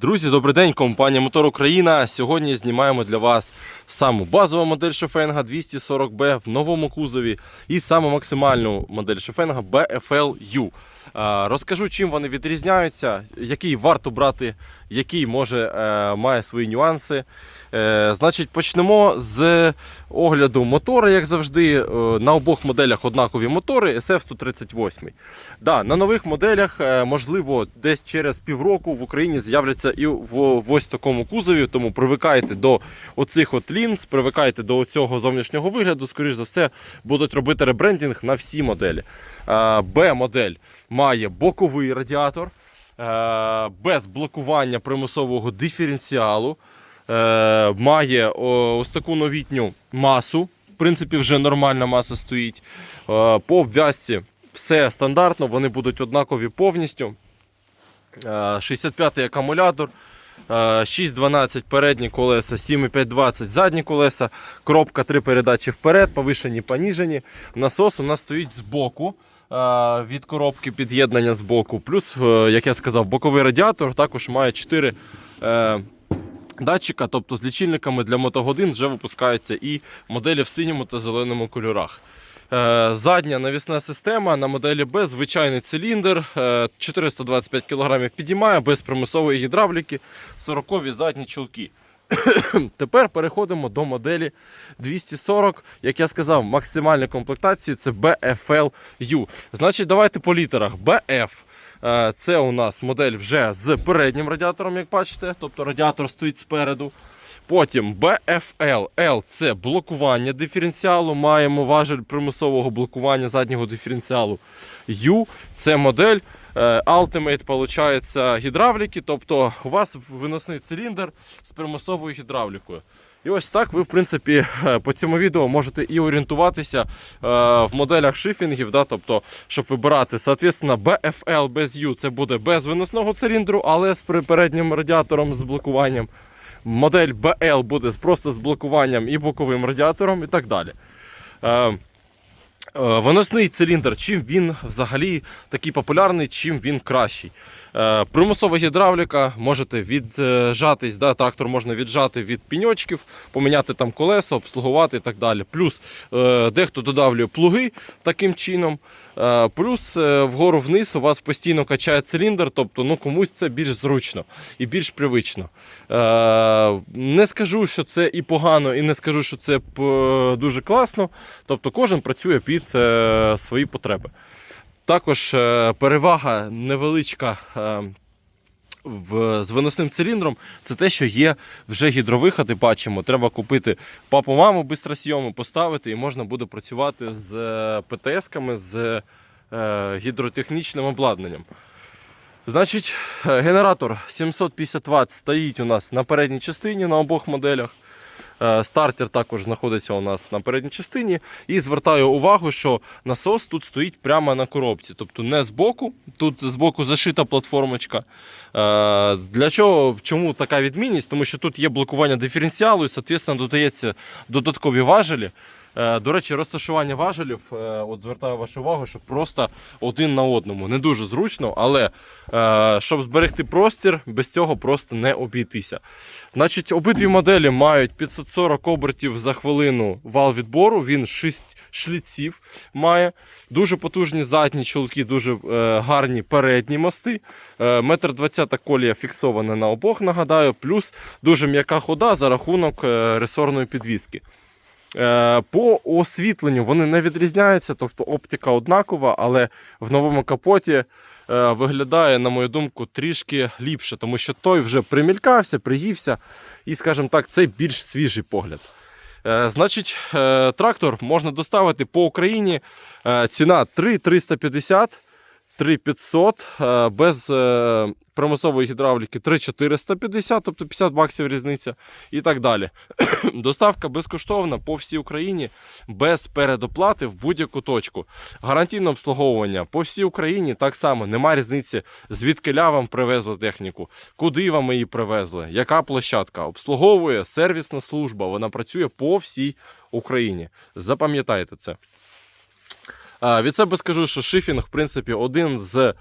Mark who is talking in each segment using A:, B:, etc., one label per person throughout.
A: Друзі, добрий день, компанія Мотор Україна. Сьогодні знімаємо для вас саму базову модель шофенга 240B в новому кузові і саму максимальну модель шофенга BFL-U. А, Розкажу, чим вони відрізняються, який варто брати, який може е, має свої нюанси. Е, Значить, почнемо з огляду мотора, як завжди. Е, На обох моделях однакові мотори SF-138. Да, на нових моделях, можливо, десь через півроку в Україні з'являться і в ось такому кузові. Тому привикайте до оцих от лінз, привикайте до цього зовнішнього вигляду. Скоріш за все, будуть робити ребрендінг на всі моделі. Б-модель має боковий радіатор е, без блокування примусового диференціалу. Е, Має ось таку новітню масу. В принципі, вже нормальна маса стоїть. Е, По обв'язці все стандартно, вони будуть однакові повністю. Е, 65-й акумулятор. Е, 6.12 передні колеса, 7,520 задні колеса, коробка 3 передачі вперед, повишені, поніжені. Насос у нас стоїть збоку е, від коробки під'єднання збоку. Плюс, е, як я сказав, боковий радіатор також має 4 е, датчика, тобто з лічильниками для мотогодин вже випускаються і моделі в синьому та зеленому кольорах. Е, Задня навісна система на моделі Б, звичайний циліндр, е, 425 кг підіймає, без примусової гідравліки, 40 задні чулки. Тепер переходимо до моделі 240, як я сказав, максимальної комплектації це BFL-U. Значить, давайте по літерах. BF е, це у нас модель вже з переднім радіатором, як бачите, тобто радіатор стоїть спереду. Потім BFL L це блокування диференціалу. Маємо важель примусового блокування заднього диференціалу. U це модель е, Ultimate, получається, гідравліки. Тобто у вас виносний циліндр з примусовою гідравлікою. І ось так ви, в принципі, е, по цьому відео можете і орієнтуватися е, в моделях шифінгів, да, тобто, щоб вибирати, соответственно, BFL без U це буде без виносного циліндру, але з переднім радіатором з блокуванням. Модель BL буде просто з блокуванням і боковим радіатором і так далі. Е, е, Виносний циліндр, чим він взагалі такий популярний, чим він кращий. Е, Примусова гідравліка, можете віджатись, да, трактор можна віджати від піньочків, поміняти там колеса, обслугувати і так далі. Плюс е, дехто додавлює плуги таким чином. Е, Плюс вгору вниз у вас постійно качає циліндр, тобто ну, комусь це більш зручно і більш привично. Не скажу, що це і погано, і не скажу, що це дуже класно. Тобто кожен працює під свої потреби. Також е, перевага невеличка. е, з виносним циліндром це те, що є вже гідровиходи, бачимо. Треба купити папу-маму бистросйому, поставити, і можна буде працювати з е, ПТС-ками, з гідротехнічним обладнанням. Значить, генератор 750 Вт стоїть у нас на передній частині на обох моделях. Е, Стартер також знаходиться у нас на передній частині. І звертаю увагу, що насос тут стоїть прямо на коробці, тобто не збоку. Тут збоку зашита платформочка. Е, Для чого? Чому така відмінність? Тому що тут є блокування диференціалу і, відповідно, додається додаткові важелі. Е, До речі, розташування важелів, е, от звертаю вашу увагу, що просто один на одному. Не дуже зручно, але е, щоб зберегти простір, без цього просто не обійтися. Значить, обидві моделі мають 540 обертів за хвилину вал відбору. Він 6 шліців має. Дуже потужні задні чолки, дуже гарні передні мости. Метр 20 колія фіксована на обох, нагадаю, плюс дуже м'яка хода за рахунок ресорної підвіски. Е, По освітленню вони не відрізняються, тобто оптика однакова, але в новому капоті е, виглядає, на мою думку, трішки ліпше, тому що той вже примількався, приївся, і, скажімо так, це більш свіжий погляд. Е, Значить, трактор можна доставити по Україні. Ціна 3,350, 3,500, е, без е, примусової гідравліки 3,450, тобто 50 баксів різниця і так далі. Доставка безкоштовна по всій Україні без передоплати в будь-яку точку. Гарантійне обслуговування по всій Україні так само немає різниці, звідки вам привезли техніку, куди вам її привезли, яка площадка. Обслуговує сервісна служба, вона працює по всій Україні. Запам'ятайте це. Від себе скажу, що шифінг, в принципі, один з е,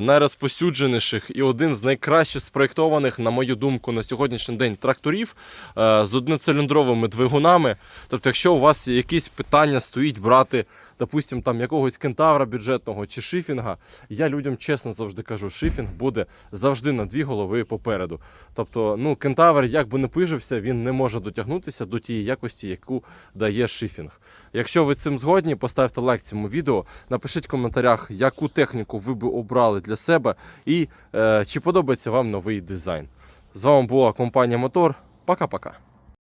A: найрозповсюдженіших і один з найкраще спроєктованих, на мою думку, на сьогоднішній день тракторів е, з одноциліндровими двигунами. Тобто, якщо у вас якісь питання стоїть брати, допустим, там якогось кентавра бюджетного чи шифінга, я людям чесно завжди кажу, шифінг буде завжди на дві голови попереду. Тобто, ну, кентавр, як би не пижився, він не може дотягнутися до тієї якості, яку дає шифінг. Якщо ви цим згодні, поставте лайк цьому відео, напишіть в коментарях, яку техніку ви би обрали для себе і е, чи подобається вам новий дизайн. З вами була компанія Мотор. Пока-пока.